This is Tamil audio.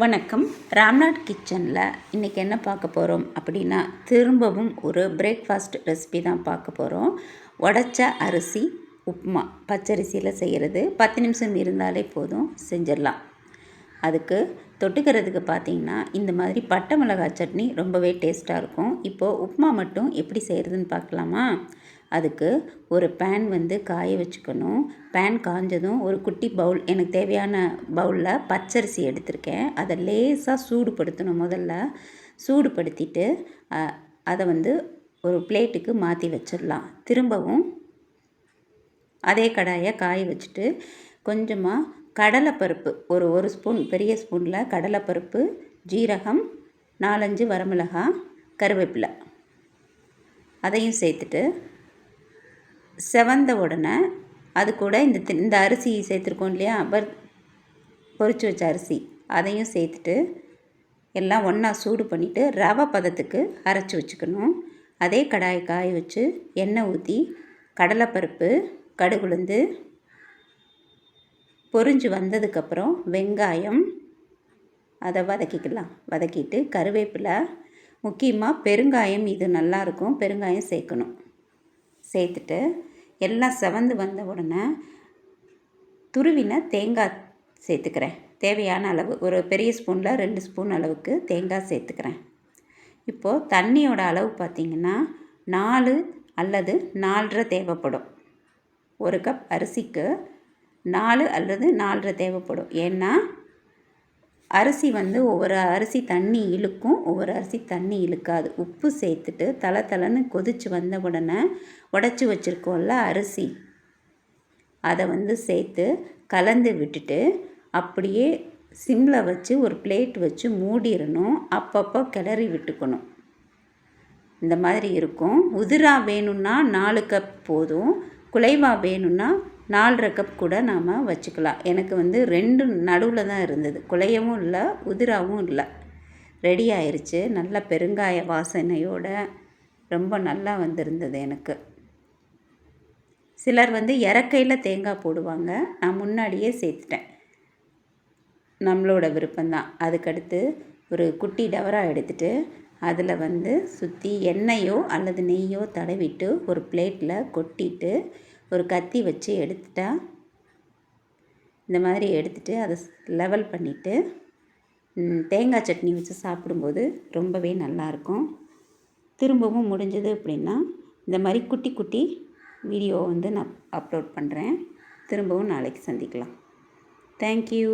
வணக்கம். ராம்நாட் கிச்சனில் இன்றைக்கி என்ன பார்க்க போகிறோம் அப்படின்னா திரும்பவும் ஒரு பிரேக்ஃபாஸ்ட் ரெசிபி தான் பார்க்க போகிறோம் உடச்ச அரிசி உப்புமா பச்சரிசியில் செய்கிறது பத்து நிமிஷம் இருந்தாலே போதும் செஞ்சிடலாம். அதுக்கு தொட்டுக்கிறதுக்கு பார்த்தீங்கன்னா இந்த மாதிரி பட்டை மிளகாய் சட்னி ரொம்பவே டேஸ்ட்டாக இருக்கும். இப்போது உப்புமா மட்டும் எப்படி செய்கிறதுன்னு பார்க்கலாமா? அதுக்கு ஒரு பேன் வந்து காய வச்சுக்கணும். பேன் காஞ்சதும் ஒரு குட்டி பவுல் எனக்கு தேவையான பவுலில் பச்சரிசி எடுத்திருக்கேன். அதை லேசாக சூடுபடுத்தணும் முதல்ல. சூடுபடுத்திட்டு அதை வந்து ஒரு பிளேட்டுக்கு மாற்றி வச்சிடலாம். திரும்பவும் அதே கடாயை காய வச்சுட்டு கொஞ்சமாக கடலைப்பருப்பு ஒரு ஒரு ஸ்பூன் பெரிய ஸ்பூனில் கடலைப்பருப்பு ஜீரகம் நாலஞ்சு வரமிளகாய் கருவேப்பிலை. அதையும் சேர்த்துட்டு செவந்த உடனே அது கூட இந்த தி- இந்த அரிசி சேர்த்துருக்கோம் இல்லையா? பர் பொறிச்சு வச்ச அரிசி. அதையும் சேர்த்துட்டு எல்லாம் ஒன்றா சூடு பண்ணிவிட்டு ரவை பதத்துக்கு அரைச்சி வச்சுக்கணும். அதே கடாயை காய வச்சு எண்ணெய் ஊற்றி கடலைப்பருப்பு கடுகுளுந்து பொறிஞ்சு வந்ததுக்கப்புறம் வெங்காயம் அதை வதக்கிக்கலாம். வதக்கிட்டு கருவேப்பிலை முக்கியமாக பெருங்காயம் இது நல்லாயிருக்கும் பெருங்காயம் சேர்க்கணும். சேர்த்துட்டு எல்லாம் செவந்து வந்த உடனே துருவின தேங்காய் சேர்த்துக்கிறேன். தேவையான அளவு ஒரு பெரிய ஸ்பூனில் ரெண்டு ஸ்பூன் அளவுக்கு தேங்காய் சேர்த்துக்கிறேன். இப்போது தண்ணியோட அளவு பார்த்திங்கன்னா நாலு அல்லது நாலரை தேவைப்படும். ஒரு கப் அரிசிக்கு நாலு அல்லது நாலரை தேவைப்படும். ஏன்னா அரிசி வந்து ஒவ்வொரு அரிசி தண்ணி இழுக்கும் ஒவ்வொரு அரிசி தண்ணி இழுக்காது. உப்பு சேர்த்துட்டு தலை தலைன்னு கொதிச்சு வந்த உடனே உடச்சி வச்சுருக்கோம்ல அரிசி. அதை வந்து சேர்த்து கலந்து விட்டுட்டு அப்படியே சிம்மில் வச்சு ஒரு பிளேட் வச்சு மூடிடணும். அப்பப்போ கிளறி விட்டுக்கணும். இந்த மாதிரி இருக்கும். உதிரா வேணும்னா நாலு கப் போதும். குலைவா வேணும்னா நாலரை கப் கூட நாம் வச்சுக்கலாம். எனக்கு வந்து ரெண்டு நடுவில் தான் இருந்தது. குலையவும் இல்லை உதிராவும் இல்லை. ரெடி ஆயிடுச்சு நல்ல பெருங்காய வாசனையோட ரொம்ப நல்லா வந்திருந்தது எனக்கு. சிலர் வந்து இறக்கையில் தேங்காய் போடுவாங்க. நான் முன்னாடியே சேர்த்துட்டேன். நம்மளோட விருப்பம்தான். அதுக்கடுத்து ஒரு குட்டி டவரா எடுத்துகிட்டு அதில் வந்து சுற்றி எண்ணெயோ அல்லது நெய்யோ தடவிட்டு ஒரு பிளேட்டில் கொட்டிட்டு ஒரு கத்தி வச்சு எடுத்துட்டா இந்த மாதிரி எடுத்துட்டு அதை லெவல் பண்ணிவிட்டு தேங்காய் சட்னி வச்சு சாப்பிடும்போது ரொம்பவே நல்லாயிருக்கும். திரும்பவும் முடிஞ்சது அப்படின்னா இந்த மாதிரி குட்டி குட்டி வீடியோ வந்து நான் அப்லோட் பண்ணுறேன். திரும்பவும் நாளைக்கு சந்திக்கலாம். தேங்க்யூ.